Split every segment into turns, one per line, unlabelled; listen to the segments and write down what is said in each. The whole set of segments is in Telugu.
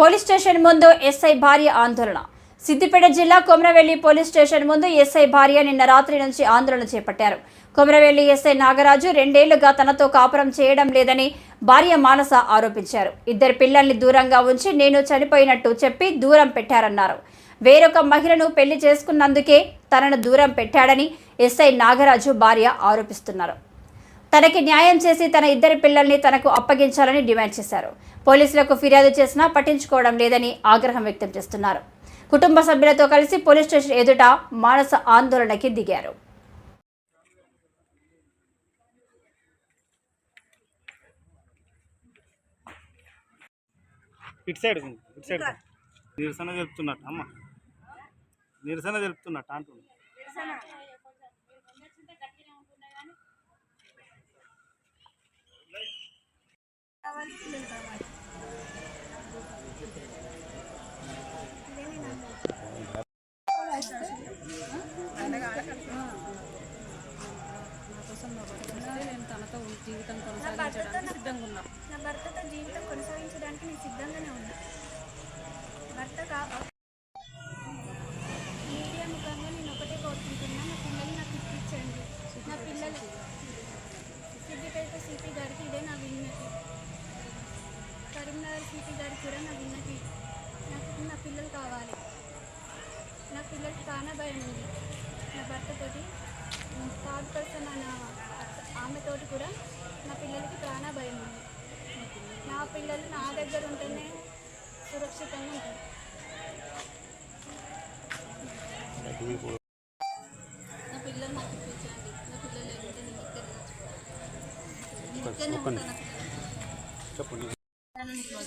పోలీస్ స్టేషన్ ముందు ఎస్ఐ భార్య ఆందోళన. సిద్దిపేట జిల్లా కొమరవెల్లి పోలీస్ స్టేషన్ ముందు ఎస్ఐ భార్య నిన్న రాత్రి నుంచి ఆందోళన చేపట్టారు. కొమరవెల్లి ఎస్ఐ నాగరాజు రెండేళ్ళుగా తనతో కాపురం చేయడం లేదని భార్య మానస ఆరోపించారు. ఇద్దరు పిల్లల్ని దూరంగా ఉంచి నేను చనిపోయినట్టు చెప్పి దూరం పెట్టారన్నారు. వేరొక మహిళను పెళ్ళి చేసుకున్నందుకే తనను దూరం పెట్టాడని ఎస్ఐ నాగరాజు భార్య ఆరోపిస్తున్నారు. తనకి న్యాయం చేసి తన ఇద్దరి పిల్లల్ని తనకు అప్పగించాలని డిమాండ్ చేశారు. పోలీసులకు ఫిర్యాదు చేసినా పట్టించుకోవడం లేదని ఆగ్రహం వ్యక్తం చేస్తున్నారు. కుటుంబ సభ్యులతో కలిసి పోలీస్ స్టేషన్ ఎదుట మానస ఆందోళనకి దిగారు.
ఇటు సైడ్ ఇటు సైడ్ నిరసన తెలుపుతున్నట్టు అమ్మ. నిరసన తెలుపుతున్నట్టు అంటున్నా
జీవితం కొనసాగించడానికి సిద్ధంగా ఉన్నా
నా భర్తతో జీవితం కొనసాగించడానికి నేను సిద్ధంగానే ఉన్నా. భర్త కా మీడియా ముఖంగా నేను ఒకటే కోరుకుంటున్నా నా పిల్లల్ని నాకు ఇప్పించండి నా పిల్లలు సిద్దిపేట సిపి గారికి ఇదే నా విన్నతి సిపి గారికి కూడా నా విన్నతి నాకు నా పిల్లలు కావాలి. నా పిల్లలకి చాలా భయం ఉంది. నా భర్తతోటి థర్డ్ పర్సన్ అన్న ఆమెతోటి కూడా నా పిల్లలకి చాలా భయం ఉంది. నా పిల్లలు నా దగ్గర ఉంటేనే సురక్షితంగా ఉంటారు. నా పిల్లలు నాకు ఇప్పించండి నా పిల్లలు లేకుంటే నేను ఇక్కడ
చెప్పండి. వీడియో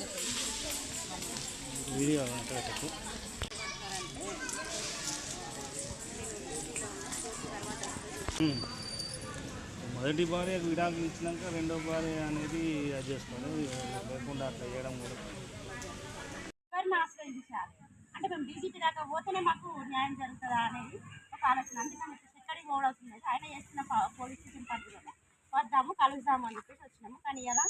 మొదటి భార్య విడాకులు ఇచ్చినాక రెండో భార్య అనేది అది చేస్తారు లేకుండా అట్లా చేయడం కూడా.
అంటే మేము డీజీపీ దాకా పోతేనే మాకు న్యాయం జరుగుతుందా అనేది ఒక ఆలోచన. అంటే మేము ఎక్కడికి పోవడం ఆయన చేస్తున్న పోలీస్ స్టేషన్ పరిధిలోనే వద్దాము కలుద్దాము అని చెప్పేసి వచ్చినాము. కానీ ఇలా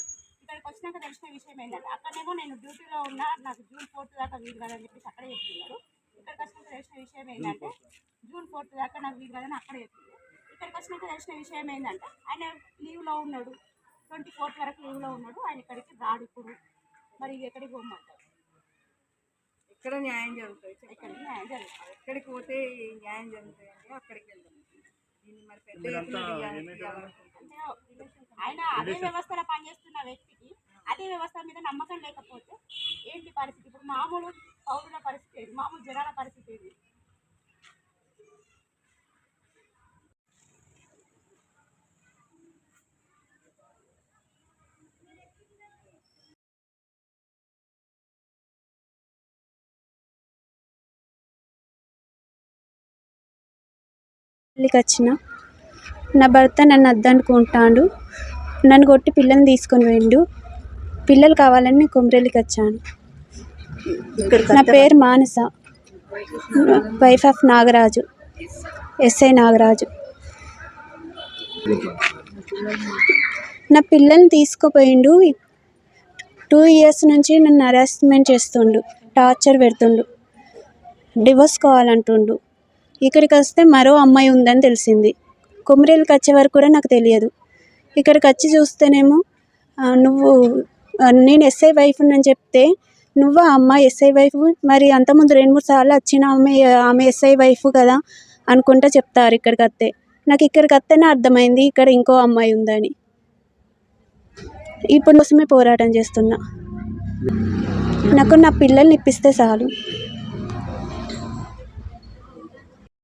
ఇక్కడికి వచ్చినాక తెలిసిన విషయం ఏంటంటే అక్కడేమో నేను డ్యూటీలో ఉన్నా నాకు జూన్ ఫోర్త్ దాకా వీలు కాదని చెప్పేసి అక్కడే చెప్తున్నాడు ఇక్కడికి వచ్చినాక తెలిసిన విషయం ఏంటంటే జూన్ ఫోర్త్ దాకా నాకు వీలు కాదని అక్కడే చెప్తున్నాడు ఇక్కడికి వచ్చినాక తెలిసిన విషయం ఏంటంటే ఆయన లీవ్లో ఉన్నాడు. ట్వంటీ ఫోర్త్ వరకు లీవ్లో ఉన్నాడు. ఆయన ఇక్కడికి రాడు ఇప్పుడు. మరి ఎక్కడికి పోమంటారు?
ఇక్కడ న్యాయం జరుగుతుంది
ఇక్కడికి న్యాయం జరుగుతుంది
ఎక్కడికి పోతే న్యాయం జరుగుతాయండి అక్కడికి వెళ్దాం.
ఆయన అదే వ్యవస్థలో పనిచేస్తున్న వ్యక్తికి అదే వ్యవస్థ మీద నమ్మకం లేకపోతే ఏంటి పరిస్థితి? ఇప్పుడు మామూలు పౌరుల పరిస్థితి ఏది మామూలు జనాల పరిస్థితి ఏది
పెళ్ళికి వచ్చిన నా భర్త నన్ను అద్దనుకుంటాడు నన్ను కొట్టి పిల్లని తీసుకొని పోయిండు. పిల్లలు కావాలని నేను వచ్చాను నా పేరు Manasa. Wife of Nagaraju. SI Nagaraju. నా పిల్లల్ని తీసుకుపోయిండు. టూ ఇయర్స్ నుంచి నన్ను హరాస్మెంట్ చేస్తుండు. టార్చర్ పెడుతుండు. డివోర్స్ కావాలంటుండు. ఇక్కడికి వస్తే మరో అమ్మాయి ఉందని తెలిసింది. కొమరేలికి వచ్చే వరకు కూడా నాకు తెలియదు. ఇక్కడికి వచ్చి చూస్తేనేమో నువ్వు నేను ఎస్ఐ వైఫ్ అని చెప్తే నువ్వు ఆ అమ్మాయి ఎస్ఐ వైఫ్ మరి అంతకుముందు రెండు మూడు సార్లు వచ్చిన ఆమె ఆమె ఎస్ఐ వైఫ్ కదా అనుకుంటా చెప్తారు ఇక్కడికి వస్తే. నాకు ఇక్కడికి వస్తేనే అర్థమైంది ఇక్కడ ఇంకో అమ్మాయి ఉందని. ఇప్పుడు కోసమే పోరాటం చేస్తున్నా. నాకు నా పిల్లల్ని ఇప్పిస్తే చాలు.